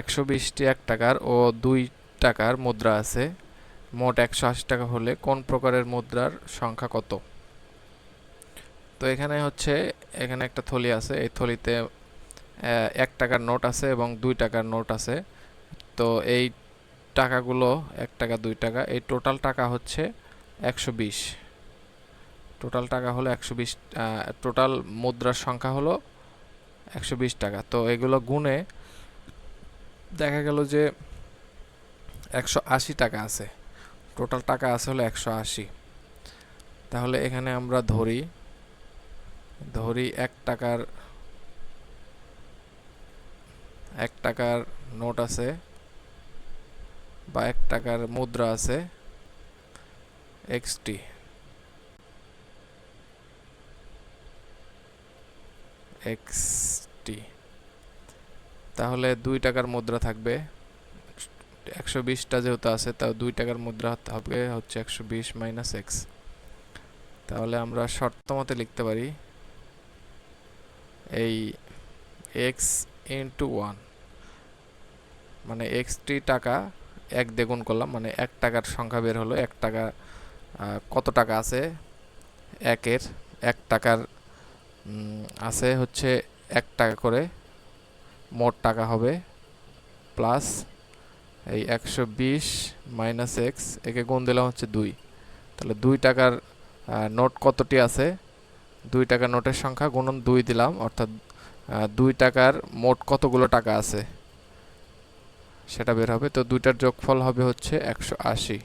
একশো বিশটি এক টাকার ও দুই টাকার মুদ্রা আছে। মোট একশো আশি টাকা হলে কোন প্রকারের মুদ্রার সংখ্যা কত? তো এখানে হচ্ছে, এখানে একটা থলি আছে। এই থলিতে এক টাকার নোট আছে এবং দুই টাকার নোট আছে। তো এই টাকাগুলো এক টাকা দুই টাকা এই টোটাল টাকা হচ্ছে একশো বিশ। টোটাল টাকা হলো একশো বিশ টোটাল মুদ্রার সংখ্যা হলো একশো বিশ টাকা। তো এগুলো গুণে দেখা গেল যে একশো আশি টাকা আছে। টোটাল টাকা আছে হলো একশো আশি। তাহলে এখানে আমরা ধরি ধরি এক টাকার এক টাকার নোট আছে বা এক টাকার মুদ্রা আছে এক্সটি এক্সটি তাহলে দুই টাকার মুদ্রা থাকবে। একশো বিশটা যেহেতু আছে, তাও দুই টাকার মুদ্রা হবে হচ্ছে একশো বিশ মাইনাস এক্স তাহলে আমরা শর্ত মতে লিখতে পারি এই এক্স ইন্টু ওয়ান মানে এক্সটি টাকা এক দ্বিগুণ করলাম মানে এক টাকার সংখ্যা বের হলো, এক টাকা কত টাকা আছে? একের, এক টাকার আছে হচ্ছে এক টাকা করে। মোট টাকা হবে প্লাস এই একশো বিশ মাইনাস এক্স, একে গুণ দিলাম হচ্ছে দুই। তাহলে দুই টাকার নোট কতটি আছে? দুই টাকার নোটের সংখ্যা গুণন দুই দিলাম, অর্থাৎ দুই টাকার মোট কতগুলো টাকা আছে? সেটা বের হবে। তো দুইটার যোগফল হবে হচ্ছে একশো আশি।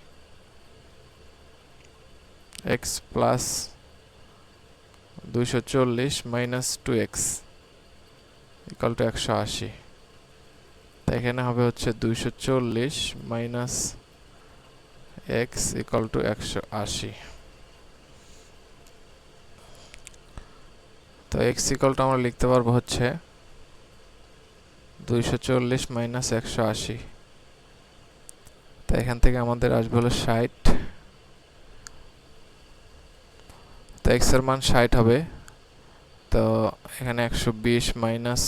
এক্স প্লাস দুইশো চল্লিশ minus two x. Equal two একশো আশি। তো এখানে হবে হচ্ছে দুইশো চল্লিশ মাইনাস এক্স ইকাল টু একশো আশি। তো এক্স ইকাল টু আমরা লিখতে পারব হচ্ছে দুইশো চল্লিশ মাইনাস একশো আশি। তো এখান থেকে আমাদের আসবে হলো ষাট। তো এক্সের মান ষাট হবে। তো এখানে একশো বিশ মাইনাস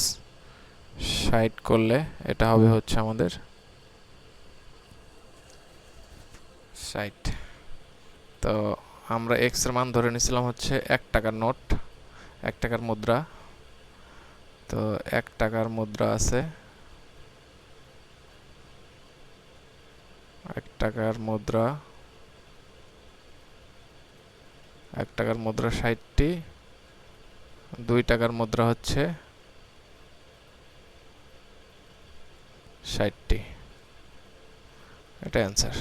ষাট করলে এটা হবে হচ্ছে আমাদের ষাট। তো আমরা এক্সের মান ধরে নিয়েছিলাম হচ্ছে এক টাকার নোট এক টাকার মুদ্রা। তো এক টাকার মুদ্রা আছে এক টাকার মুদ্রা এক টাকার মুদ্রা ষাটটি। দুই টাকার মুদ্রা হচ্ছে ষাটটি। এটা অ্যান্সার